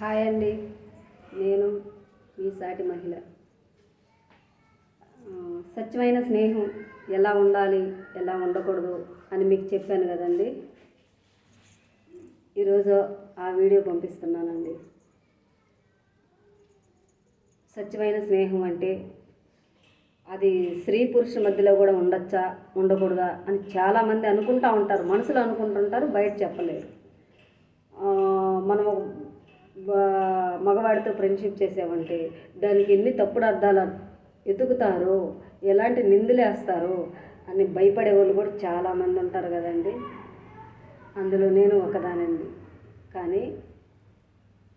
Hi అండి. నేను మీ సాటి మహిళ. స్వచ్ఛమైన స్నేహం ఎలా ఉండాలి ఎలా ఉండకూడదు అని మీకు చెప్పాను కదండి. ఈరోజు ఆ వీడియో పంపిస్తున్నానండి. స్వచ్ఛమైన స్నేహం అంటే అది స్త్రీ పురుష మధ్యలో కూడా ఉండొచ్చా ఉండకూడదా అని చాలామంది అనుకుంటూ ఉంటారు మనసులో అనుకుంటుంటారు బయట చెప్పలేరు. మనం మగవాడితో ఫ్రెండ్షిప్ చేసామంటే దానికి ఎన్ని తప్పుడు అర్థాలు ఎతుకుతారో ఎలాంటి నిందులేస్తారో అని భయపడే వాళ్ళు కూడా చాలామంది ఉంటారు కదండి. అందులో నేను ఒకదానండి. కానీ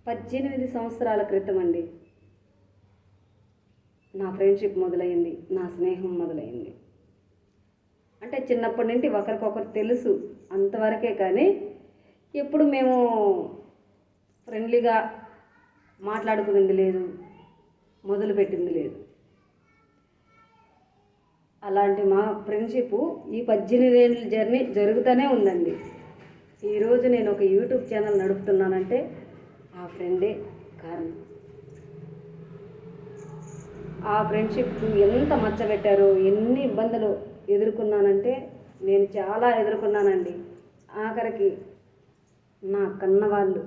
పద్దెనిమిది సంవత్సరాల క్రితం అండి నా ఫ్రెండ్షిప్ మొదలైంది నా స్నేహం మొదలైంది. అంటే చిన్నప్పటి నుండి ఒకరికొకరు తెలుసు అంతవరకే కానీ ఎప్పుడు మేము ఫ్రెండ్లీగా మాట్లాడుకునేది లేదు మొదలుపెట్టింది లేదు. అలాంటి మా ఫ్రెండ్షిప్ ఈ పద్దెనిమిది ఏళ్ళ జర్నీ జరుగుతూనే ఉందండి. ఈరోజు నేను ఒక యూట్యూబ్ ఛానల్ నడుపుతున్నానంటే ఆ ఫ్రెండే కారణం. ఆ ఫ్రెండ్షిప్ ఎంత మచ్చబెట్టారో ఎన్ని ఇబ్బందులు ఎదుర్కొన్నానంటే నేను చాలా ఎదుర్కొన్నానండి. ఆఖరికి నా కన్న వాళ్ళు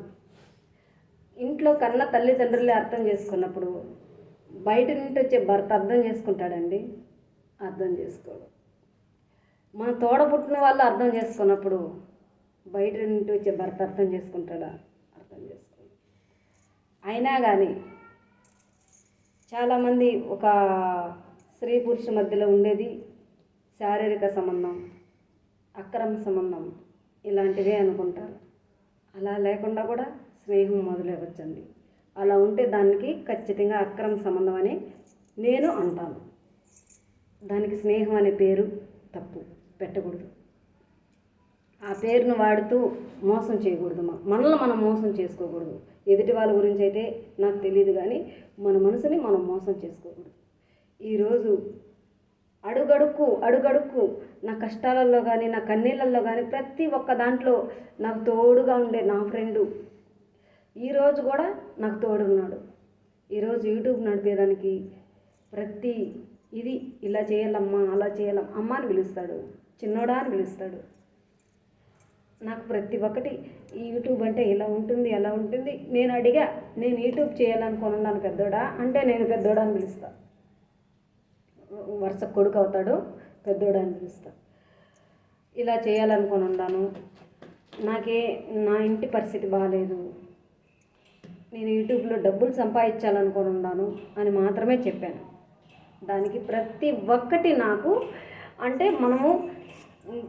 ఇంట్లో కన్న తల్లిదండ్రులే అర్థం చేసుకున్నప్పుడు బయట నుండి వచ్చే భర్త అర్థం చేసుకుంటాడండి? అర్థం చేసుకోడు. మన తోడ పుట్టిన వాళ్ళు అర్థం చేసుకున్నప్పుడు బయట నుండి వచ్చే భర్త అర్థం చేసుకుంటాడా? అర్థం చేసుకోడు. అయినా కానీ చాలామంది ఒక స్త్రీ పురుష మధ్యలో ఉండేది శారీరక సంబంధం అక్రమ సంబంధం ఇలాంటివే అనుకుంటారు. అలా లేకుండా కూడా స్నేహం మొదలవచ్చండి అలా ఉంటే దానికి ఖచ్చితంగా అక్రమ సంబంధం అని నేను అంటాను. దానికి స్నేహం అనే పేరు తప్పు పెట్టకూడదు. ఆ పేరును వాడుతూ మోసం చేయకూడదు మనల్ని మనం మోసం చేసుకోకూడదు. ఎదుటి వాళ్ళ గురించి అయితే నాకు తెలియదు కానీ మన మనసుని మనం మోసం చేసుకోకూడదు. ఈరోజు అడుగడుక్కు అడుగడుక్కు నా కష్టాలలో కానీ నా కన్నీళ్ళల్లో కానీ ప్రతి ఒక్క దాంట్లో నాకు తోడుగా ఉండే నా ఫ్రెండు ఈరోజు కూడా నాకు తోడున్నాడు. ఈరోజు యూట్యూబ్ నడిపేదానికి ప్రతి ఇది ఇలా చేయాలమ్మా అలా చేయాలమ్మా అమ్మ అని పిలుస్తాడు చిన్నోడా అని పిలుస్తాడు. నాకు ప్రతి ఒక్కటి ఈ యూట్యూబ్ అంటే ఇలా ఉంటుంది ఎలా ఉంటుంది? నేను అడిగా నేను యూట్యూబ్ చేయాలనుకుని ఉన్నాను పెద్దోడా అంటే నేను పెద్దోడా అని పిలుస్తా. వరుస కొడుకు అవుతాడు పెద్దోడా అని పిలుస్తా. ఇలా చేయాలనుకుని ఉన్నాను నాకే నా ఇంటి పరిస్థితి బాగాలేదు నేను యూట్యూబ్లో డబ్బులు సంపాదించాలనుకుని ఉన్నాను అని మాత్రమే చెప్పాను. దానికి ప్రతి ఒక్కటి నాకు అంటే మనము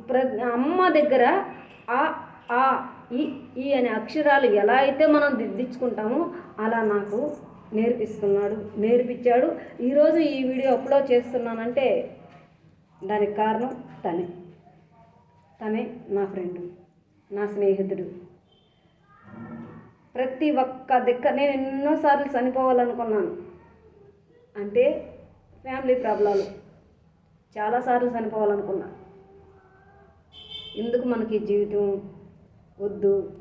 ప్ర అమ్మ దగ్గర ఆ ఆ ఈ ఈ అనే అక్షరాలు ఎలా అయితే మనం దిద్దించుకుంటామో అలా నాకు నేర్పిస్తున్నాడు నేర్పించాడు. ఈరోజు ఈ వీడియో అప్లోడ్ చేస్తున్నానంటే దానికి కారణం తనే. తనే నా ఫ్రెండు నా స్నేహితుడు. ప్రతి ఒక్క దిక్క నేను ఎన్నోసార్లు చనిపోవాలనుకున్నాను. అంటే ఫ్యామిలీ ప్రాబ్లాలు. చాలాసార్లు చనిపోవాలనుకున్నా. ఎందుకు మనకి జీవితం వద్దు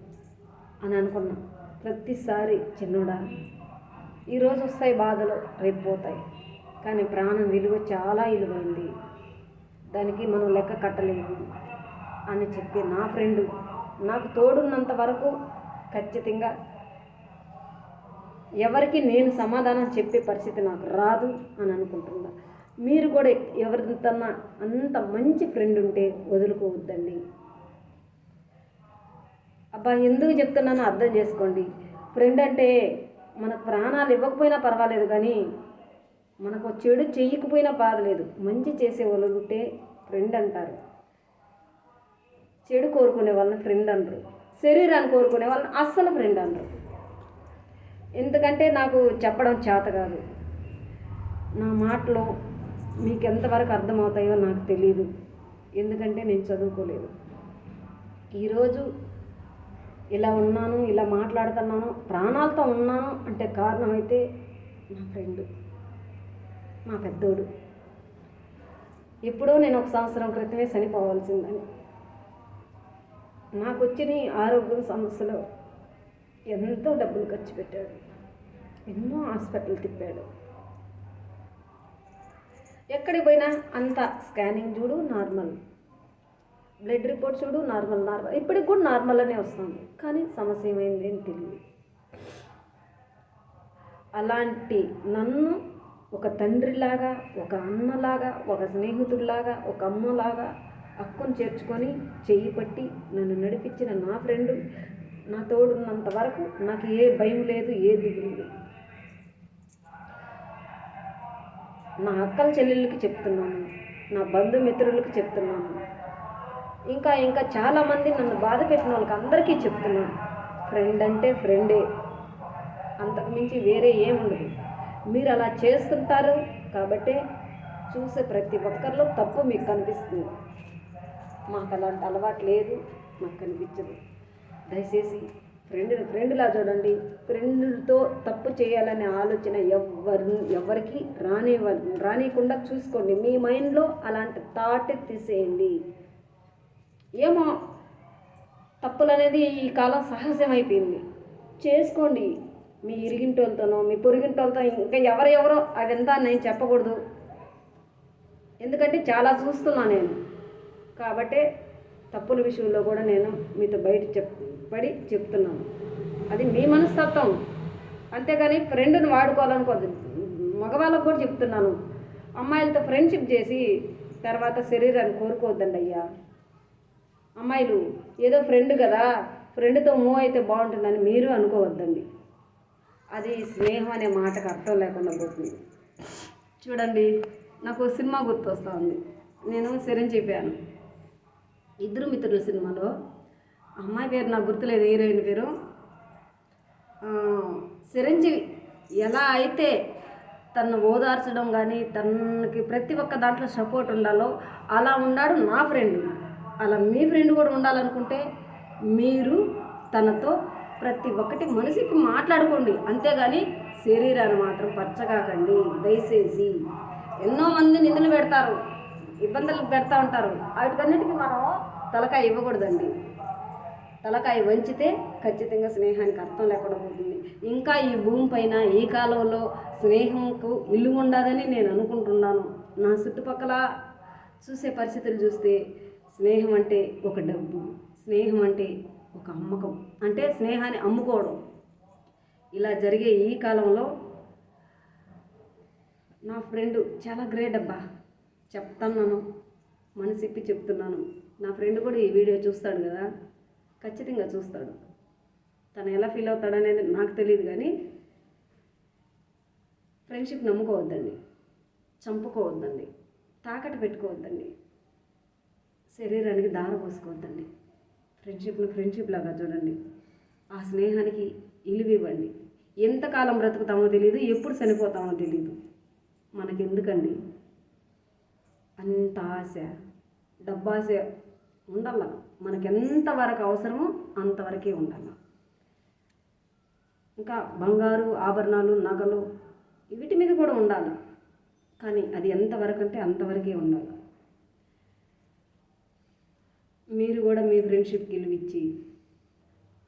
అని అనుకున్నా. ప్రతిసారి చిన్నోడా ఈరోజు వస్తాయి బాధలు రేపు పోతాయి. కానీ ప్రాణం విలువ చాలా విలువైంది దానికి మనం లెక్క కట్టలేము అని చెప్పి నా ఫ్రెండు నాకు తోడున్నంత వరకు ఖచ్చితంగా. ఎవరికి నేను సమాధానం చెప్పే పరిస్థితి నాకు రాదు అని అనుకుంటున్నా. మీరు కూడా ఎవరితన్నా అంత మంచి ఫ్రెండ్ ఉంటే వదులుకోవద్దండి. అబ్బా ఎందుకు చెప్తున్నానో అర్థం చేసుకోండి. ఫ్రెండ్ అంటే మనకు ప్రాణాలు ఇవ్వకపోయినా పర్వాలేదు కానీ మనకు చెడు చేయకపోయినా బాధలేదు. మంచి చేసే వాళ్ళు ఉంటే ఫ్రెండ్ అంటారు. చెడు కోరుకునే వాళ్ళని ఫ్రెండ్ అంటారు. శరీరాన్ని కోరుకునే వాళ్ళని అస్సలు ఫ్రెండ్ అన్నారు ఎందుకంటే నాకు చెప్పడం చేత కాదు. నా మాటలు మీకు ఎంతవరకు అర్థమవుతాయో నాకు తెలియదు ఎందుకంటే నేను చదువుకోలేదు. ఈరోజు ఇలా ఉన్నాను ఇలా మాట్లాడుతున్నాను ప్రాణాలతో ఉన్నాను అంటే కారణం అయితే నా ఫ్రెండ్ మా పెద్దోడు. ఎప్పుడో నేను ఒక సంవత్సరం క్రితమే చనిపోవాల్సిందని. నాకు వచ్చిన ఆరోగ్య సమస్యలు ఎంతో డబ్బులు ఖర్చు పెట్టాడు. ఎన్నో హాస్పిటల్ తిప్పాడు. ఎక్కడికి పోయినా అంత స్కానింగ్ చూడు నార్మల్. బ్లడ్ రిపోర్ట్ చూడు నార్మల్ నార్మల్. ఇప్పటికి కూడా నార్మల్ అనే వస్తుంది. కానీ సమస్య ఏమైంది అని తెలియదు. అలాంటి నన్ను ఒక తండ్రిలాగా ఒక అన్నలాగా ఒక స్నేహితుడిలాగా ఒక అమ్మలాగా అక్కును చేర్చుకొని చెయ్యి పట్టి నన్ను నడిపించిన నా ఫ్రెండ్ నా తోడున్నంత వరకు నాకు ఏ భయం లేదు ఏ దిగులు లేదు. నా అక్కల చెల్లెళ్ళకి చెప్తున్నాను నా బంధుమిత్రులకి చెప్తున్నాను. ఇంకా ఇంకా చాలామంది నన్ను బాధ పెట్టిన వాళ్ళకి అందరికీ చెప్తున్నాను. ఫ్రెండ్ అంటే ఫ్రెండే. అంతకుమించి వేరే ఏముండదు మీరు అలా చేస్తుంటారు కాబట్టే చూసే ప్రతి ఒక్కరిలో తప్పు మీకు కనిపిస్తుంది. మాకు అలాంటి అలవాటు లేదు మాకు కనిపించదు దయచేసి ఫ్రెండ్ని ఫ్రెండ్లా చూడండి. ఫ్రెండ్తో తప్పు చేయాలనే ఆలోచన ఎవరి ఎవరికి రాని రానియకుండా చూసుకోండి. మీ మైండ్లో అలాంటి థాట్ తీసేయండి. ఏమో తప్పులు అనేది ఈ కాలం సహజమైపోయింది. చేసుకోండి. మీ ఇరిగింటోళ్ళతోనో మీ పొరిగింటోళ్ళతో ఇంకా ఎవరెవరో అదంతా నేను చెప్పకూడదు. ఎందుకంటే చాలా చూస్తున్నా నేను. కాబట్టే తప్పుల విషయంలో కూడా నేను మీతో బయట చెప్ పడి చెప్తున్నాను. అది మీ మనస్తత్వం. అంతేగాని ఫ్రెండ్ని వాడుకోవాలనుకోదు మగవాళ్ళకు కూడా చెప్తున్నాను. అమ్మాయిలతో ఫ్రెండ్షిప్ చేసి తర్వాత శరీరాన్ని కోరుకోవద్దండి అయ్యా. అమ్మాయిలు ఏదో ఫ్రెండ్ కదా ఫ్రెండ్తో మూవ్ అయితే బాగుంటుందని మీరు అనుకోవద్దండి. అది స్నేహం అనే మాటకు అర్థం లేకుండా పోతుంది. చూడండి నాకు సినిమా గుర్తొస్తూ ఉంది. నేను శరణ్ చెప్పాను ఇద్దరు మిత్రుల సినిమాలో. అమ్మాయి పేరు నాకు గుర్తులేదు హీరోయిన్ పేరు. చిరంజీవి ఎలా అయితే తను ఓదార్చడం కానీ తనకి ప్రతి ఒక్క దాంట్లో సపోర్ట్ ఉండాలో అలా ఉన్నాడు నా ఫ్రెండ్. అలా మీ ఫ్రెండ్ కూడా ఉండాలనుకుంటే మీరు తనతో ప్రతి ఒక్కటి మనిషికి మాట్లాడుకోండి. అంతేగాని శరీరాన్ని మాత్రం పచ్చగాకండి. దయచేసి ఎన్నో మంది నిందలు పెడతారు ఇబ్బందులు పెడతా ఉంటారు. వాటికన్నిటికీ మనం తలకాయ ఇవ్వకూడదండి. తలకాయ వంచితే ఖచ్చితంగా స్నేహానికి అర్థం లేకుండా పోతుంది. ఇంకా ఈ భూమి పైన ఈ కాలంలో స్నేహంకు ఇల్లు ఉండదని నేను అనుకుంటున్నాను. నా చుట్టుపక్కల చూసే పరిస్థితులు చూస్తే స్నేహం అంటే ఒక డబ్బు స్నేహం అంటే ఒక అమ్మకం. అంటే స్నేహాన్ని అమ్ముకోవడం. ఇలా జరిగే ఈ కాలంలో నా ఫ్రెండ్ చాలా గ్రేట్ అబ్బా. చెప్తున్నాను మనసిప్పి చెప్తున్నాను. నా ఫ్రెండ్ కూడా ఈ వీడియో చూస్తాడు కదా ఖచ్చితంగా చూస్తాడు. తను ఎలా ఫీల్ అవుతాడు అనేది నాకు తెలియదు కానీ ఫ్రెండ్షిప్ నమ్ముకోవద్దండి చంపుకోవద్దండి తాకట్టు పెట్టుకోవద్దండి శరీరానికి దార పోసుకోవద్దండి. ఫ్రెండ్షిప్ను ఫ్రెండ్షిప్ లాగా చూడండి. ఆ స్నేహానికి ఇలువ ఇవ్వండి. ఎంతకాలం బ్రతుకుతామో తెలియదు ఎప్పుడు చనిపోతామో తెలియదు మనకెందుకండి? అంత ఆశ డబ్బాశ ఉండాల. మనకు ఎంతవరకు అవసరమో అంతవరకే ఉండాలి. ఇంకా బంగారు ఆభరణాలు నగలు వీటి మీద కూడా ఉండాలి. కానీ అది ఎంతవరకు అంటే అంతవరకే ఉండాలి. మీరు కూడా మీ ఫ్రెండ్షిప్కి ఇల్లు ఇచ్చి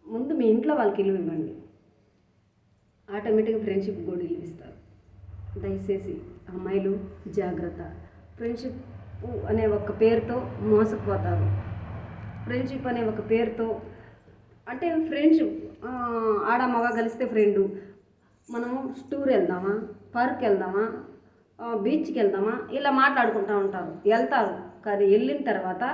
ముందు మీ ఇంట్లో వాళ్ళకి ఇల్లు ఇవ్వండి. ఆటోమేటిక్గా ఫ్రెండ్షిప్ కూడా ఇల్లు ఇస్తారు దయచేసి అమ్మాయిలు జాగ్రత్త. ఫ్రెండ్షిప్ అనే ఒక పేరుతో మోసపోతారు. ఫ్రెండ్షిప్ అనే ఒక పేరుతో అంటే ఫ్రెండ్షిప్ ఆడ మగ కలిస్తే ఫ్రెండు మనము టూర్ వెళ్దామా? పార్క్ వెళ్దామా? బీచ్కి వెళ్దామా? ఇలా మాట్లాడుకుంటూ ఉంటారు. వెళ్తారు. కానీ వెళ్ళిన తర్వాత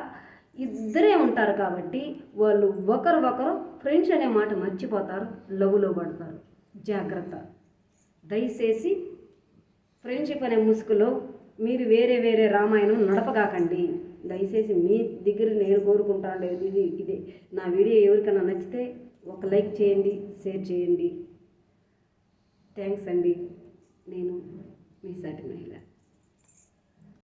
ఇద్దరే ఉంటారు కాబట్టి వాళ్ళు ఒకరు ఒకరు ఫ్రెండ్స్ అనే మాట మర్చిపోతారు. లవ్లో పడతారు. జాగ్రత్త. దయచేసి ఫ్రెండ్షిప్ అనే ముసుగులో మీరు వేరే వేరే రామాయణం నడపగాకండి. దయచేసి మీ దగ్గర నేను కోరుకుంటాను ఇది ఇదే. నా వీడియో ఎవరికైనా నచ్చితే ఒక లైక్ చేయండి షేర్ చేయండి. థ్యాంక్స్ అండి. నేను మీ సాటి మహిళ.